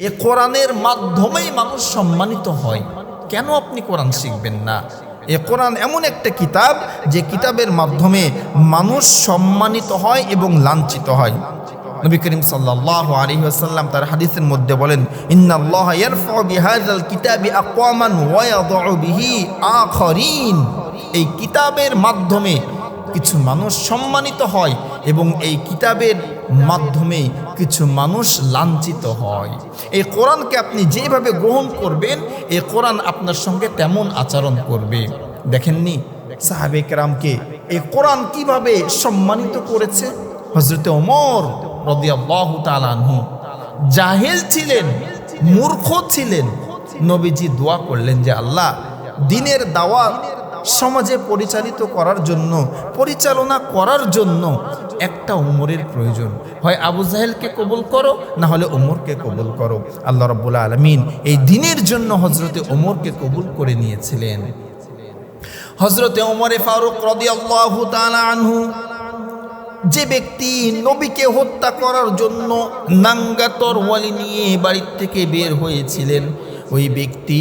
এ কোরআনের মাধ্যমেই মানুষ সম্মানিত হয়। কেন আপনি কোরআন শিখবেন না? এ কোরআন এমন একটা কিতাব যে কিতাবের মাধ্যমে মানুষ সম্মানিত হয় এবং লাঞ্ছিত হয়। নবী করিম আলাইহি ওয়াসাল্লাম তার হাদিসের মধ্যে বলেন, ইন্নাল্লাহ এই কিতাবের মাধ্যমে কিছু মানুষ সম্মানিত হয় এবং এই কিতাবের মাধ্যমে কিছু মানুষ লাঞ্ছিত হয়। এই কোরআনকে আপনি যেভাবে গ্রহণ করবেন, এই কোরআন আপনার সঙ্গে তেমন আচরণ করবে। দেখেননি সাহাবে কেরামকে এই কোরআন কীভাবে সম্মানিত করেছে? হজরতে ওমর রদিয়াল্লাহু জাহেল ছিলেন, মূর্খ ছিলেন। নবীজি দোয়া করলেন যে, আল্লাহ, দিনের দাওয়াত সমাজে পরিচালিত করার জন্য, পরিচালনা করার জন্য একটা উমরের প্রয়োজন। হয় আবু জাহেলকে কবুল করো, না হলে ওমরকে কবুল করো। আল্লাহ রব্বুল্লা আলমিন এই দিনের জন্য হজরতে ওমরকে কবুল করে নিয়েছিলেন। হজরতে ওমরে ফারুক আনহু, যে ব্যক্তি নবীকে হত্যা করার জন্য নাঙ্গাতর ওয়ালি নিয়ে বাড়ির থেকে বের হয়েছিলেন, ওই ব্যক্তি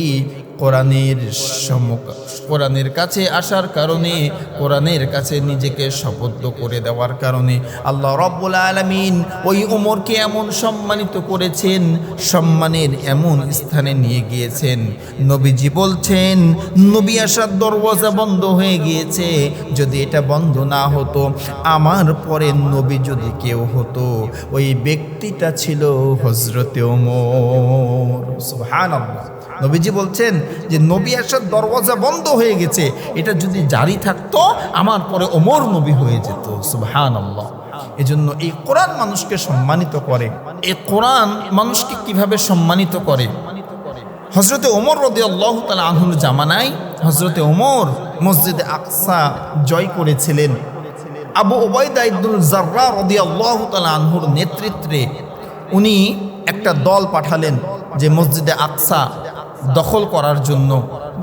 কোরআনের সমক কোরআনের কাছে আসার কারণে, কোরআনের কাছে নিজেকে শপথ করে দেওয়ার কারণে আল্লাহ রব্বুল আলমিন ওই উমরকে এমন সম্মানিত করেছেন, সম্মানের এমন স্থানে নিয়ে গিয়েছেন। নবীজি বলছেন, নবী আসার দরওয়াজা বন্ধ হয়ে গিয়েছে। যদি এটা বন্ধ না হতো, আমার পরে নবী যদি কেউ হতো, ওই ব্যক্তিটা ছিল হজরতে ওমর। সুবহানাল্লাহ। নবীজি বলছেন যে নবী আসার দরওয়াজা বন্ধ হয়ে গেছে, এটা যদি জারি থাকতো, আমার পরে ওমর নবী হয়ে যেত। সুবহান আল্লাহ এজন্য এই কোরআন মানুষকে সম্মানিত করে। এই কোরআন মানুষকে কীভাবে সম্মানিত করে? হজরতে ওমর রদি আল্লাহ তালা আনহুর জামানায় হজরতে ওমর মসজিদে আকসা জয় করেছিলেন। আবু ওবায়দা ইবনুল জার্রা রদি আল্লাহ তালা আনহুর নেতৃত্বে উনি একটা দল পাঠালেন যে মসজিদে আকসা দখল করার জন্য।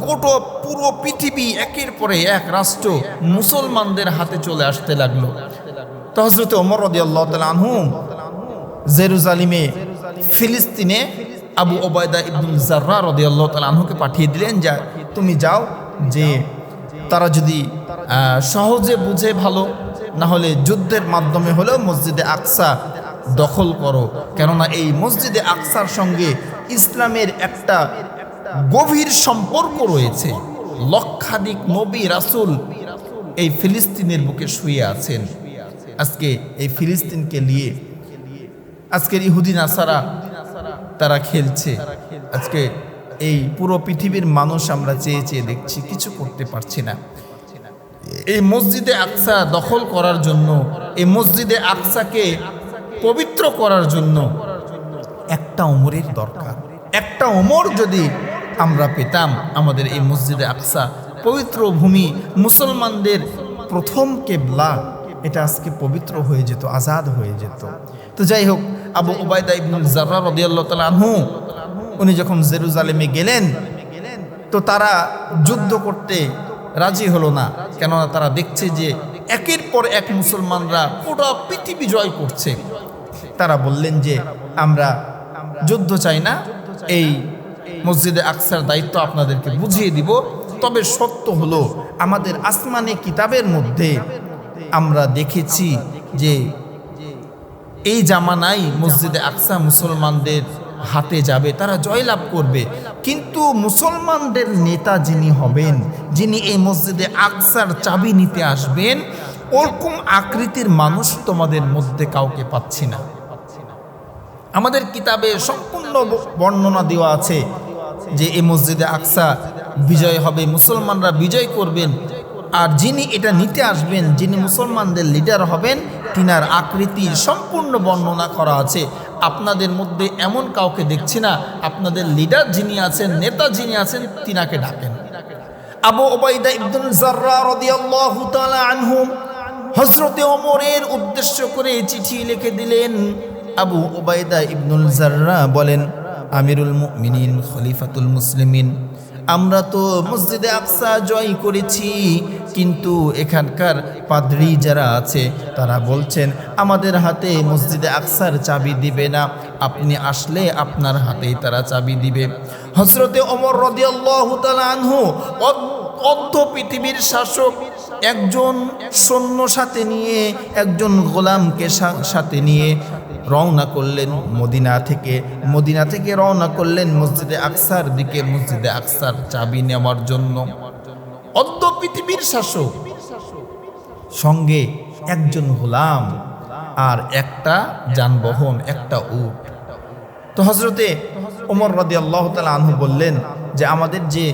গোটো পুরো পৃথিবী একের পরে এক রাষ্ট্র মুসলমানদের হাতে চলে আসতে লাগল। তো হজরত ওমর রদি আল্লাহ তালা আনহু জেরুজালিমে, ফিলিস্তিনে আবু ওবায়দা ইবনুল জার্রা রদি আল্লাহ তালা আনহুকে পাঠিয়ে দিলেন যা, তুমি যাও যে তারা যদি সহজে বুঝে ভালো, না হলে যুদ্ধের মাধ্যমে হলেও মসজিদে আকসা দখল করো। কেননা এই মসজিদে আকসার সঙ্গে ইসলামের একটা গভীর সম্পর্ক রয়েছে। লক্ষাধিক নবী রাসুল এই ফিলিস্তিনের বুকে শুয়ে আছেন। আজকে এই ফিলিস্তিনকে নিয়ে আজকের ইহুদি নাসারা তারা খেলছে। আজকে এই পুরো পৃথিবীর মানুষ আমরা চেয়ে চেয়ে দেখছি, কিছু করতে পারছি না। এই মসজিদে আকসা দখল করার জন্য, এই মসজিদে আকসাকে পবিত্র করার জন্য একটা ওমরের দরকার। একটা ওমর যদি আমরা পেতাম আমাদের এই মসজিদে আকসা। পবিত্র ভূমি মুসলমানদের প্রথম কেবলা। এটা আজকে পবিত্র হয়ে যেত, আজাদ হয়ে যেত। তো যাই হোক, আবু উবায়দা ইবনুল জার্রা রদিয়াল্লাহ তালা উনি যখন জেরুজালেমে গেলেন, তো তারা যুদ্ধ করতে রাজি হলো না। কেননা তারা দেখছে যে একের পর এক মুসলমানরা পুরো পৃথিবী জয় করছে। তারা বললেন যে, আমরা যুদ্ধ চাই না, এই মসজিদে আকসার দায়িত্ব আপনাদেরকে বুঝিয়ে দিব। তবে সত্য হলো, আমাদের আসমানে কিতাবের মধ্যে আমরা দেখেছি যে এই জামানাই মসজিদে আকসা মুসলমানদের হাতে যাবে, তারা জয়লাভ করবে। কিন্তু মুসলমানদের নেতা যিনি হবেন, যিনি এই মসজিদে আকসার চাবি নিতে আসবেন, ওরকম আকৃতির মানুষ তোমাদের মধ্যে কাউকে পাচ্ছি না। আমাদের কিতাবে সম্পূর্ণ বর্ণনা দেওয়া আছে যে এই মসজিদে আকসা বিজয় হবে, মুসলমানরা বিজয় করবেন। আর যিনি এটা নিতে আসবেন, যিনি মুসলমানদের লিডার হবেন, তিনার আকৃতি সম্পূর্ণ বর্ণনা করা আছে। আপনাদের মধ্যে এমন কাউকে দেখছি না, আপনাদের লিডার যিনি আছেন, নেতা যিনি আছেন, তিনাকে ডাকেন। আবু ওবাইদা ইবদুল জাররা রাদিয়াল্লাহু তাআলা আনহু ওমরের উদ্দেশ্য করে চিঠি লিখে দিলেন। আবু ওবাইদা ইবনুল জাররা বলেন আমিরুল মুমিনিন, খলিফাতুল মুসলিমিন। আমরা তো মসজিদে আকসা জয় করেছি, কিন্তু এখানকার পাদ্রি যারা আছে, তারা বলছেন, আমাদের হাতে মসজিদে আকসার চাবি দিবে না। আপনি আসলে আপনার হাতেই তারা চাবি দিবে। হজরতে অমর রদিয়াল্লাহু অর্ধ পৃথিবীর শাসক, একজন সৈন্য সাথে নিয়ে, একজন গোলামকে সাথে নিয়ে রওনা করলেন মদিনা থেকে। মদিনা থেকে রওনা করলেন মসজিদে আকসার দিকে, মসজিদে আকসার চাবি নেওয়ার জন্য। অদ্য পৃথিবীর শাসক, সঙ্গে একজন গোলাম আর একটা যানবাহন, একটা উট। তো হজরতে ওমর রদি আল্লাহ তালা আনহু বললেন যে, আমাদের যে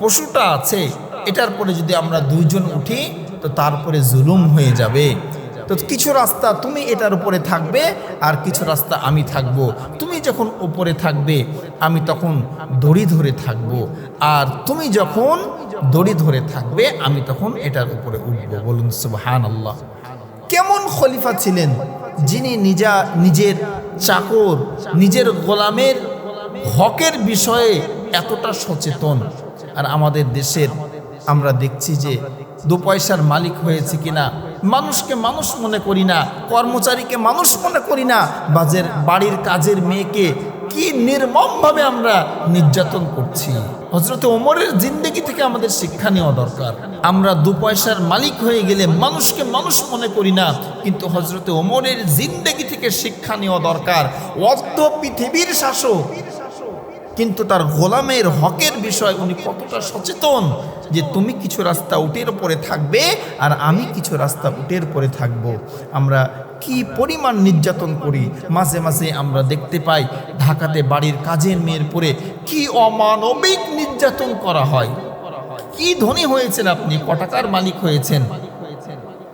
পশুটা আছে, এটার পরে যদি আমরা দুইজন উঠি, তো তারপরে জুলুম হয়ে যাবে। তো কিছু রাস্তা তুমি এটার উপরে থাকবে আর কিছু রাস্তা আমি থাকব। তুমি যখন উপরে থাকবে, আমি তখন দড়ি ধরে থাকব। আর তুমি যখন দড়ি ধরে থাকবে, আমি তখন এটার উপরে উঠব। বলুন সুবহান আল্লাহ কেমন খলিফা ছিলেন? যিনি নিজা, নিজের চাকর, নিজের গোলামের হকের বিষয়ে এতটা সচেতন। আর আমাদের দেশের আমরা দেখছি যে দু পয়সার মালিক হয়েছে কিনা, মানুষকে মানুষ মনে করি না, কর্মচারীকে মানুষ মনে করি না, বাজের বাড়ির কাজের মেয়েকে কি নির্মমভাবে আমরা নির্যাতন করছি। হজরত ওমরের জিন্দগি থেকে আমাদের শিক্ষা নেওয়া দরকার। আমরা দু পয়সার মালিক হয়ে গেলে মানুষকে মানুষ মনে করি না, কিন্তু হজরত ওমরের জিন্দগি থেকে শিক্ষা নেওয়া দরকার। অর্ধ পৃথিবীর শাসক কিন্তু তার গোলামের হকের বিষয় উনি কতটা সচেতন যে তুমি কিছু রাস্তা উটের পরে থাকবে আর আমি কিছু রাস্তা উটের পরে থাকব। আমরা কি পরিমাণ নির্যাতন করি? মাঝে মাঝে আমরা দেখতে পাই ঢাকাতে বাড়ির কাজের মেয়ের পরে কি অমানবিক নির্যাতন করা হয়। কি ধনী হয়েছেন আপনি? কটাকার মালিক হয়েছেন।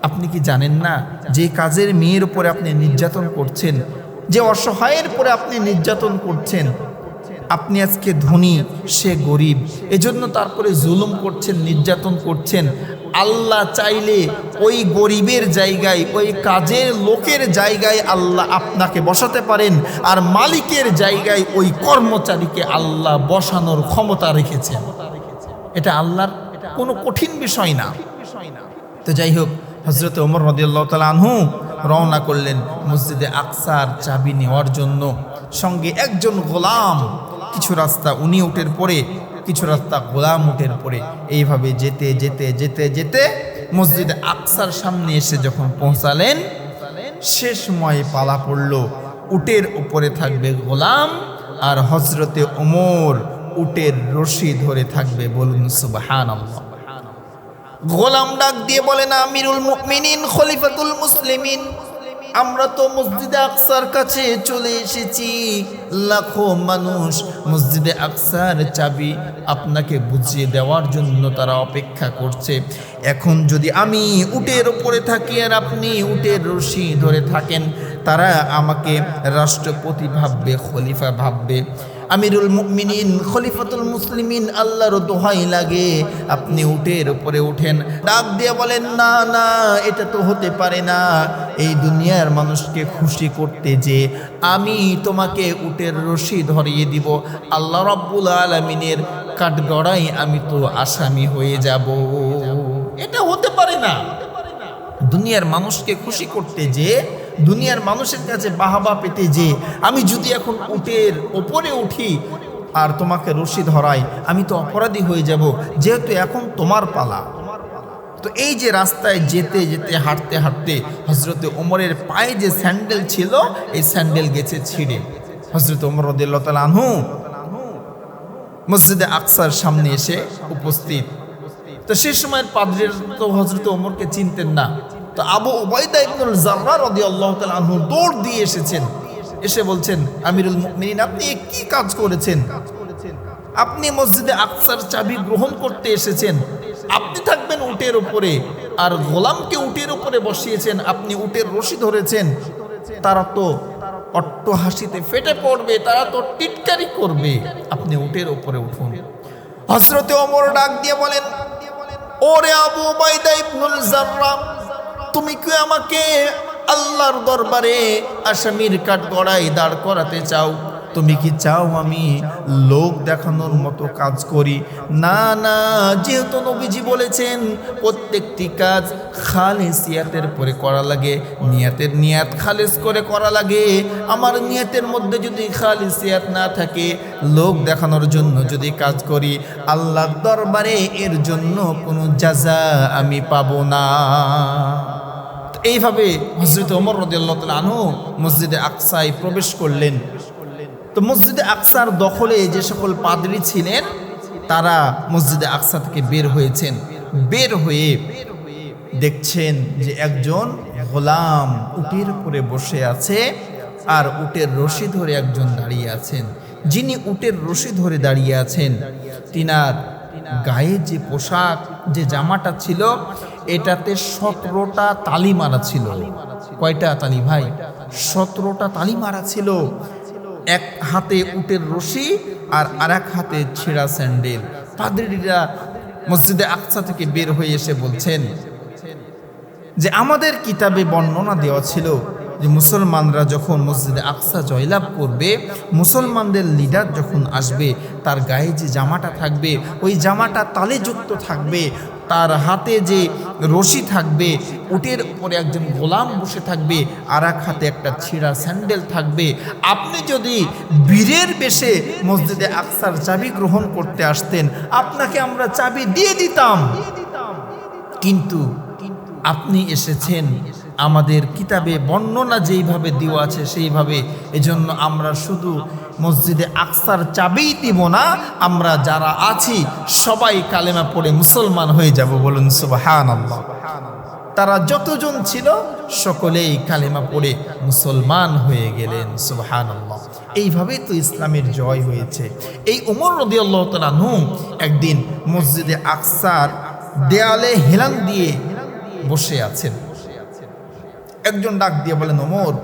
আপনি কি জানেন না যে কাজের মেয়ের উপরে আপনি নির্যাতন করছেন? যে অসহায়ের পরে আপনি নির্যাতন করছেন? আপনি আজকে ধনী, সে গরিব। এজন্য তারপরে জুলুম করছেন, নির্যাতন করছেন। আল্লাহ চাইলে ওই গরিবের জায়গায়, ওই কাজের লোকের জায়গায় আল্লাহ আপনাকে বসাতে পারেন। আর মালিকের জায়গায় ওই কর্মচারীকে আল্লাহ বসানোর ক্ষমতা রেখেছেন। এটা আল্লাহর কোনো কঠিন বিষয় না। তো যাই হোক হজরত ওমর রদিয়াল্লাহ তালা আনহু রওনা করলেন মসজিদে আকসার চাবি নেওয়ার জন্য। সঙ্গে একজন গোলাম কিছু রাস্তা উনি উঠের পরে, কিছু রাস্তা গোলাম উঠের পরে। এইভাবে যেতে যেতে যেতে যেতে মসজিদে আকসার সামনে এসে যখন পৌঁছালেন সে সময় পালা পড়ল, উটের উপরে থাকবে গোলাম আর হজরতে ওমর উটের রশি ধরে থাকবে বলুন সুবহান গোলাম ডাক দিয়ে বলে বলেন আমিরুল মুমিনিন খলিফাতুল মুসলিমিন। আমরা তো মসজিদে আকসার কাছে চলে এসেছি। লাখো মানুষ মসজিদে আকসার চাবি আপনাকে বুঝিয়ে দেওয়ার জন্য তারা অপেক্ষা করছে। এখন যদি আমি উটের ওপরে থাকি আর আপনি উটের রশি ধরে থাকেন, তারা আমাকে রাষ্ট্রপতি ভাববে, খলিফা ভাববে। আমিরুল মুমিনিন, খলিফাতুল মুসলিমিন, আল্লাহর দোহাই লাগে। আপনি উটের উপরে উঠেন, ডাক দিয়ে বলেন, না না, এটা তো হতে পারে না। এই দুনিয়ার মানুষকে খুশি করতে যে আমি তোমাকে উটের রশি ধরিয়ে দিব। আল্লাহ রব্বুল আলমিনের কাঠগড়াই আমি তো আসামি হয়ে যাব। এটা হতে পারে না। দুনিয়ার মানুষকে খুশি করতে যে দুনিয়ার মানুষের কাছে বাহাবা পেতে যে, আমি যদি এখন উটের ওপরে উঠি, আর তোমাকে রশি ধরাই আমি তো অপরাধী হয়ে যাব, যেহেতু এখন তোমার পালা। তো এই যে রাস্তায় যেতে যেতে, হাঁটতে হাঁটতে হজরতে ওমরের পায়ে যে স্যান্ডেল ছিল, এই স্যান্ডেল গেছে ছিঁড়ে। হজরত ওমর রদিল্লা তাল আনহু মসজিদে আকসার সামনে এসে উপস্থিত। তো সে সময়ের পাদ্রের তো হজরত ওমরকে চিনতেন না। তো আবু ওবায়দা ইবনুল জাররা রাদিয়াল্লাহু তাআলা আনহু দৌড় দিয়ে এসেছেন। এসে বলছেন, আমিরুল মুমিনিন, আপনি কি কাজ করেছেন? আপনি মসজিদে আকসার চাবি গ্রহণ করতে এসেছেন। আপনি থাকবেন উটের উপরে। আর গোলামকে উটের উপরে বসিয়েছেন। আপনি উটের রশি ধরেছেন। তারা তো অট্ট হাসিতে ফেটে পড়বে, তারা তো টিটকারি করবে। আপনি উটের উপরে উঠুন। হসরতে অমর ডাক দিয়ে বলেন, ওরে আবু বাইদা ইবনুল জাররা তুমি কি আমাকে আল্লাহর দরবারে আসামির কাঠ গড়াই দাঁড় করাতে চাও? তুমি কি চাও আমি লোক দেখানোর মতো কাজ করি? না না, যেহেতু নবীজি বলেছেন, প্রত্যেকটি কাজ খালেসিয়াতের পরে করা লাগে, নিয়াতের নিয়াত খালেস করে করা লাগে। আমার নিয়াতের মধ্যে যদি খালেসিয়াত না থাকে, লোক দেখানোর জন্য যদি কাজ করি, আল্লাহর দরবারে এর জন্য কোনো যাজা আমি পাবো না। এইভাবে হজরত ওমর রদিয়াল্লাহ আনহু মসজিদে আকসায় প্রবেশ করলেন। তো মসজিদে আকসার দখলে যে সকল পাদরি ছিলেন, তারা মসজিদে আকসা থেকে বের হয়েছেন। বের হয়ে দেখছেন যে একজন গোলাম উটের উপরে বসে আছে আর উটের রশি ধরে একজন দাঁড়িয়ে আছেন। যিনি উটের রশি ধরে দাঁড়িয়ে আছেন, তিনার গায়ে যে পোশাক, যে জামাটা ছিল এটাতে সতেরোটা তালি মারা ছিল। কয়টা তালি ভাই? সতেরোটা তালি মারা ছিল। এক হাতে উটের রশি আর আর এক হাতে ছেঁড়া স্যান্ডেল। পাদ্রিরা মসজিদে আকসা থেকে বের হয়ে এসে বলছেন যে, আমাদের কিতাবে বর্ণনা দেওয়া ছিল যে, মুসলমানরা যখন মসজিদে আকসা জয়লাভ করবে, মুসলমানদের লিডার যখন আসবে, তার গায়ে যে জামাটা থাকবে, ওই জামাটা তালেযুক্ত থাকবে তার হাতে যে রশি থাকবে, উটের উপরে একজন গোলাম বসে থাকবে আর এক হাতে একটা ছিঁড়া স্যান্ডেল থাকবে। আপনি যদি বীরের বেশে মসজিদে আকসার চাবি গ্রহণ করতে আসতেন, আপনাকে আমরা চাবি দিয়ে দিতাম। কিন্তু আপনি এসেছেন আমাদের কিতাবে বর্ণনা যেইভাবে দেওয়া আছে সেইভাবে। এজন্য আমরা শুধু মসজিদে আকসার চাবিই দিব না, আমরা যারা আছি সবাই কালেমা পড়ে মুসলমান হয়ে যাব বলুন সুবাহান আল্লাহ তারা যতজন ছিল সকলেই কালেমা পড়ে মুসলমান হয়ে গেলেন সুবাহান আল্লাহ এইভাবেই তো ইসলামের জয় হয়েছে। এই উমর রদি আল্লাহ তালু একদিন মসজিদে আকসার দেয়ালে হেলান দিয়ে বসে আছেন। একজন ডাক দিয়ে বলেন ওমর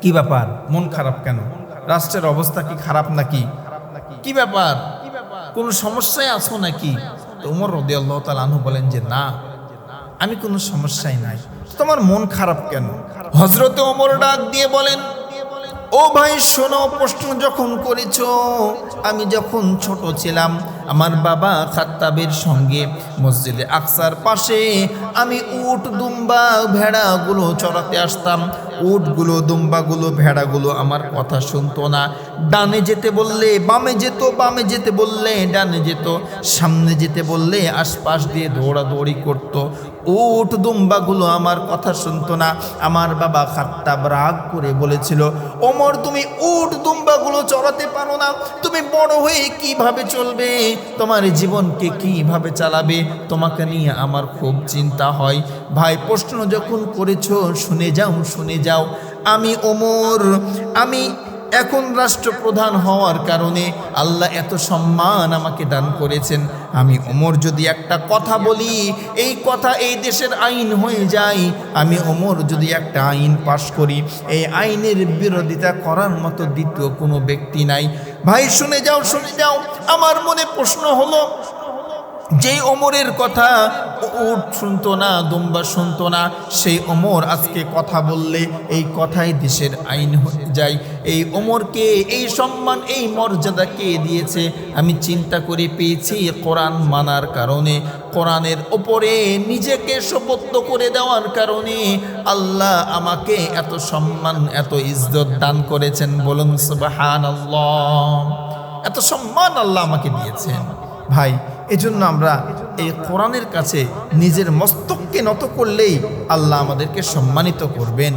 কি ব্যাপার? মন খারাপ কেন? রাষ্ট্রের অবস্থা কি খারাপ নাকি? কি ব্যাপার? কোনো সমস্যায় আছো নাকি? তো উমর রদি আল্লাহ তালু বলেন যে, না, আমি কোনো সমস্যায় নাই। তোমার মন খারাপ কেন? হজরতে ওমর ডাক দিয়ে বলেন ও ভাই, শোনো, প্রশ্ন যখন করেছ, আমি যখন ছোট ছিলাম, আমার বাবা খাত্তাবের সঙ্গে মসজিদে আকসার পাশে আমি উট, দুম্বা, ভেড়াগুলো চড়াতে আসতাম। উটগুলো, দুম্বাগুলো, ভেড়াগুলো আমার কথা শুনতো না। ডানে যেতে বললে বামে যেত, বামে যেতে বললে ডানে যেত। সামনে যেতে বললে আশপাশ দিয়ে দৌড়াদৌড়ি করতো। উট দুম্বাগুলো আমার কথা শুনতো না। আমার বাবা খাত্তাব রাগ করে বলেছিল, ওমর, তুমি উট দুম্বাগুলো চড়াতে পারো না। তুমি বড় হয়ে কীভাবে চলবে? তোমার জীবনকে কীভাবে চালাবে? তোমাকে নিয়ে আমার খুব চিন্তা হয়। ভাই, প্রশ্ন যখন করেছ, শুনে যাও শুনে যাও। আমি ওমর, আমি এখন রাষ্ট্রপ্রধান হওয়ার কারণে আল্লাহ এত সম্মান আমাকে দান করেছেন। আমি ওমর যদি একটা কথা বলি, এই কথা এই দেশের আইন হয়ে যায়। আমি ওমর যদি একটা আইন পাশ করি, এই আইনের বিরোধিতা করার মতো দ্বিতীয় কোনো ব্যক্তি নাই। ভাই, শুনে যাও শুনে যাও। আমার মনে প্রশ্ন হলো যেই ওমরের কথা, উট শুনতো না, দুম্বা শুনতো না, সেই ওমর আজকে কথা বললে, এই কথাই দেশের আইন হয়ে যায়। এই ওমরকে, এই সম্মান, এই মর্যাদা কে দিয়েছে? আমি চিন্তা করে পেয়েছি কোরআন মানার কারণে। কোরআনের ওপরে নিজেকে শপথ করে দেওয়ার কারণে আল্লাহ আমাকে এত সম্মান, এত ইজ্জত দান করেছেন। বলুন সুবাহান এত সম্মান আল্লাহ আমাকে দিয়েছেন। ভাই এজন্য আমরা এই কোরআনের কাছে নিজের মস্তককে নত করলেই আল্লাহ আমাদেরকে সম্মানিত করবেন।